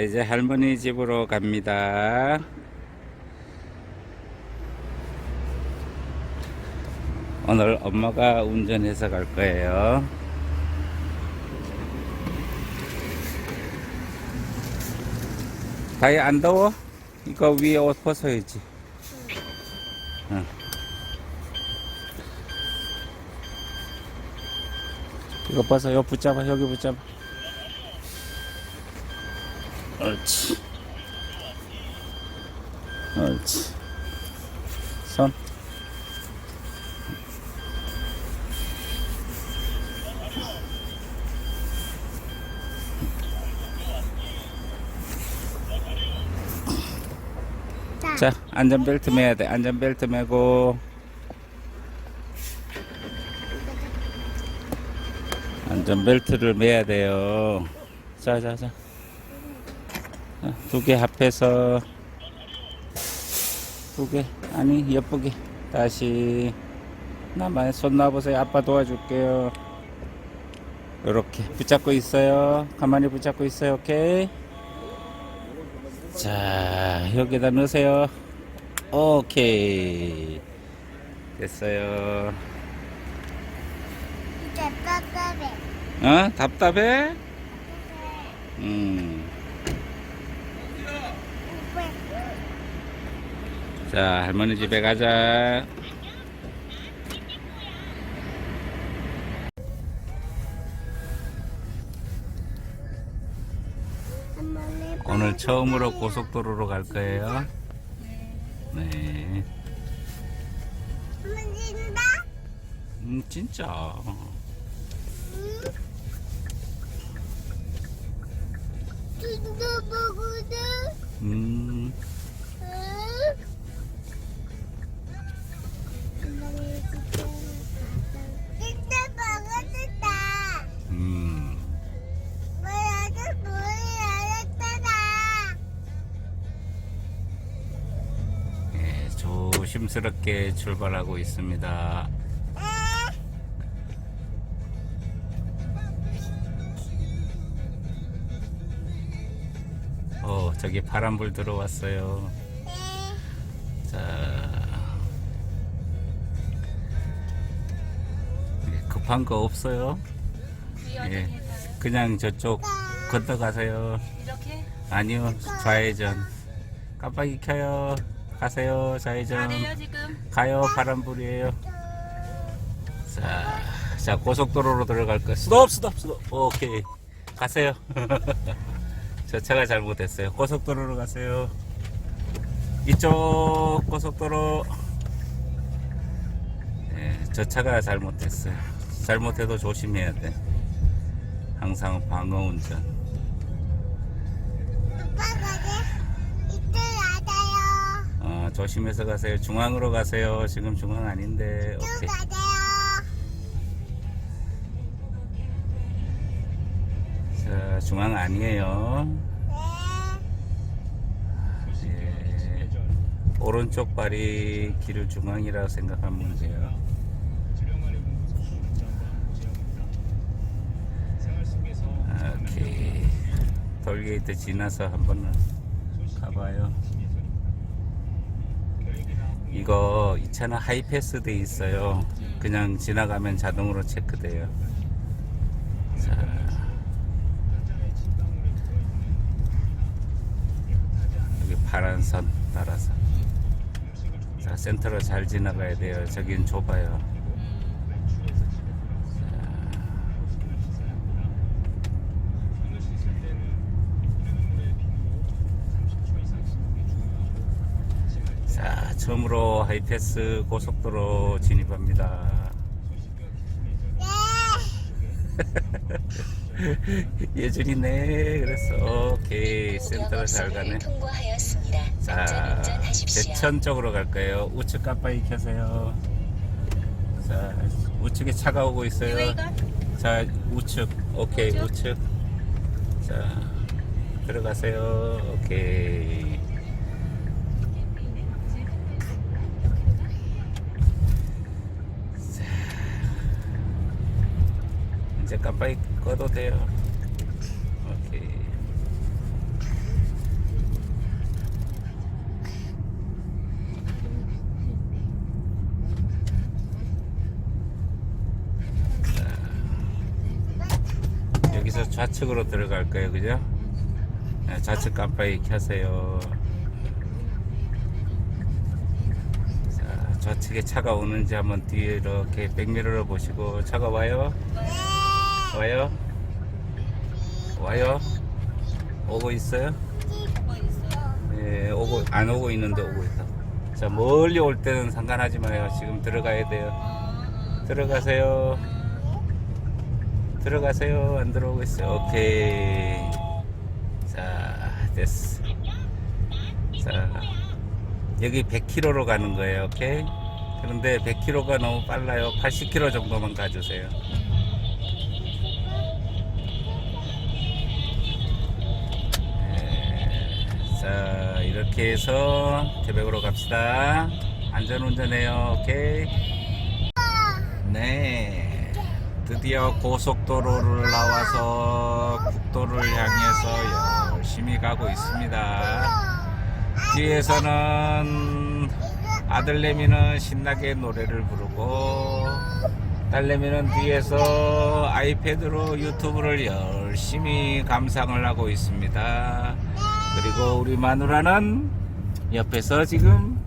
이제 할머니 집으로 갑니다. 오늘 엄마가 운전해서 갈 거예요. 다이 안 더워? 이거 위에 옷 벗어야지. 응. 이거 벗어, 이거 붙잡아, 여기 붙잡아. 옳지. 옳지. 손. 자, 자, 안전벨트 매야 돼. 안전벨트 매고. 안전벨트를 매야 돼요. 자, 자, 자. 두 개 합해서 두 개. 아니, 예쁘게. 다시. 나만 손 놔보세요. 아빠 도와줄게요. 이렇게 붙잡고 있어요. 가만히 붙잡고 있어요. 오케이. 자, 여기다 넣으세요. 오케이. 됐어요. 이제 빡빡해. 어? 답답해? 음. 오빠, 자, 할머니 집에 가자. 오늘 처음으로 고속도로로 갈 거예요. 네. 만진다? 음, 진짜. 눈도 보고도 음, 진짜 먹었다. 음. 뭐야도 물이 알았잖아. 예, 조심스럽게 출발하고 있습니다. 어, 저기 파란불 들어왔어요. 급한 거 없어요? 예, 그냥 저쪽 건너가세요. 이렇게 아니요, 좌회전. 깜빡이 켜요. 가세요, 좌회전. 잘해요 지금 가요, 파란불이에요. 자, 자, 고속도로로 들어갈 거. 스톱, 스톱, 스톱. 오케이. 가세요. 저 차가 잘못했어요. 고속도로로 가세요. 이쪽 고속도로. 예, 저 차가 잘못했어요. 잘못해도 조심해야 돼. 항상 방어 운전. 오빠 가게 이틀 나가요. 어, 조심해서 가세요. 중앙으로 가세요. 지금 중앙 아닌데. 쭉 오케이. 가세요. 자, 중앙 아니에요. 네. 예, 오른쪽 발이 길을 중앙이라고 생각하면 돼요. 오케이. 돌게이트 지나서 한번 가봐요. 이거 이 차는 하이패스 돼 있어요. 그냥 지나가면 자동으로 체크돼요. 자. 여기 파란 선 따라서 자 센터로 잘 지나가야 돼요 저긴 좁아요 처음으로 하이패스 고속도로 진입합니다 예준이네 그랬어 오케이 센터로 잘 가네. 자. 제천 쪽으로 갈 거예요. 우측 깜빡이 켜세요. 자, 우측에 차가 오고 있어요. 자, 우측. 오케이, 우측. 자, 들어가세요. 오케이. 깜빡이 꺼도 돼요. 여기서 좌측으로 들어갈 거예요, 그죠? 네, 좌측 깜빡이 켜세요. 좌측에 차가 오는지 한번 뒤에 이렇게 백미러를 보시고 차가 와요? 네. 와요? 와요? 오고 있어요? 네, 오고 안 오고 있는데 오고 있다. 자, 멀리 올 때는 상관하지 마요. 지금 들어가야 돼요. 들어가세요. 들어가세요. 안 들어오고 있어요. 오케이. 자, 됐어. 자, 여기 100km로 가는 거예요. 오케이. 그런데 100km가 너무 빨라요. 80km 정도만 가주세요. 이렇게 해서 태백으로 갑시다. 안전운전해요. 오케이. 네. 드디어 고속도로를 나와서 국도를 향해서 열심히 가고 있습니다. 뒤에서는 아들내미는 신나게 노래를 부르고 딸내미는 뒤에서 아이패드로 유튜브를 열심히 감상을 하고 있습니다. 그리고 우리 마누라는 옆에서 지금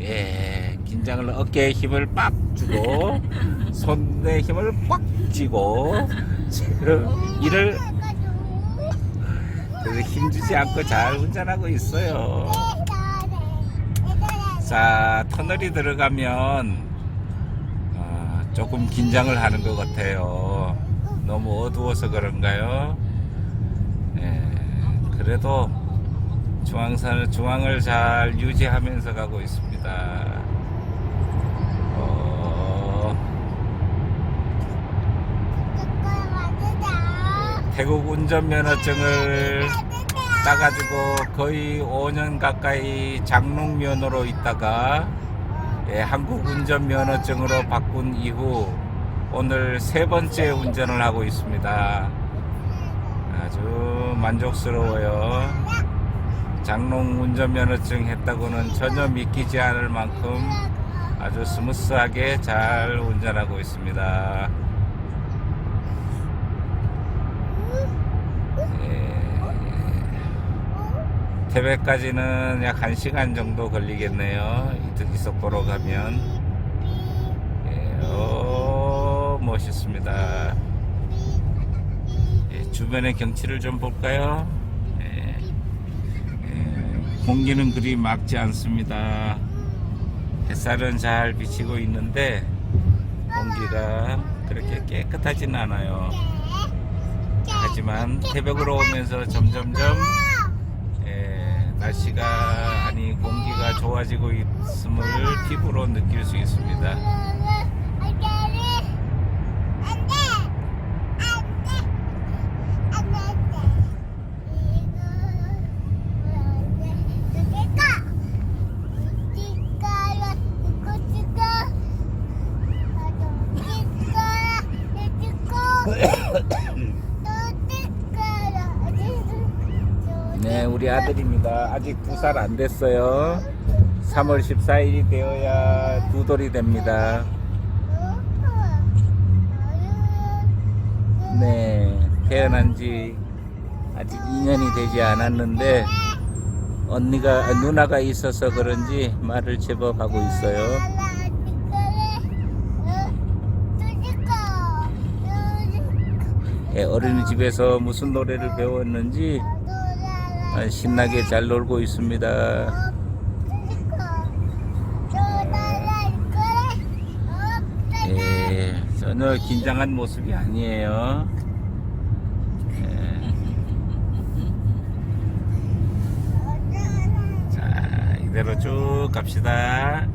예 긴장을 어깨에 힘을 빡 주고 손에 힘을 꽉 쥐고 지금 이를 그래서 힘주지 않고 잘 운전하고 있어요. 자 터널이 들어가면 아, 조금 긴장을 하는 것 같아요. 너무 어두워서 그런가요? 예, 그래도 중앙선 중앙을 잘 유지하면서 가고 있습니다. 어, 태국 운전면허증을 따가지고 거의 5년 가까이 장롱면허로 있다가 예, 한국 운전면허증으로 바꾼 이후 오늘 세 번째 운전을 하고 있습니다. 아주 만족스러워요. 장롱 운전면허증 했다고는 전혀 믿기지 않을 만큼 아주 스무스하게 잘 운전하고 있습니다. 예, 태백까지는 약 1시간 정도 걸리겠네요. 이 특이속도로 가면. 예, 오, 멋있습니다. 예, 주변의 경치를 좀 볼까요? 공기는 그리 맑지 않습니다. 햇살은 잘 비치고 있는데 공기가 그렇게 깨끗하진 않아요. 하지만 태백으로 오면서 점점점 예, 날씨가 아니 공기가 좋아지고 있음을 피부로 느낄 수 있습니다. 네, 우리 아들입니다. 아직 두 살 안 됐어요. 3월 14일이 되어야 두 돌이 됩니다. 네, 태어난 지 아직 2년이 되지 않았는데 언니가 아, 누나가 있어서 그런지 말을 제법 하고 있어요. 어린이집에서 무슨 노래를 배웠는지 아, 신나게 잘 놀고 있습니다. 예, 전혀 긴장한 모습이 아니에요. 예, 자, 이대로 쭉 갑시다.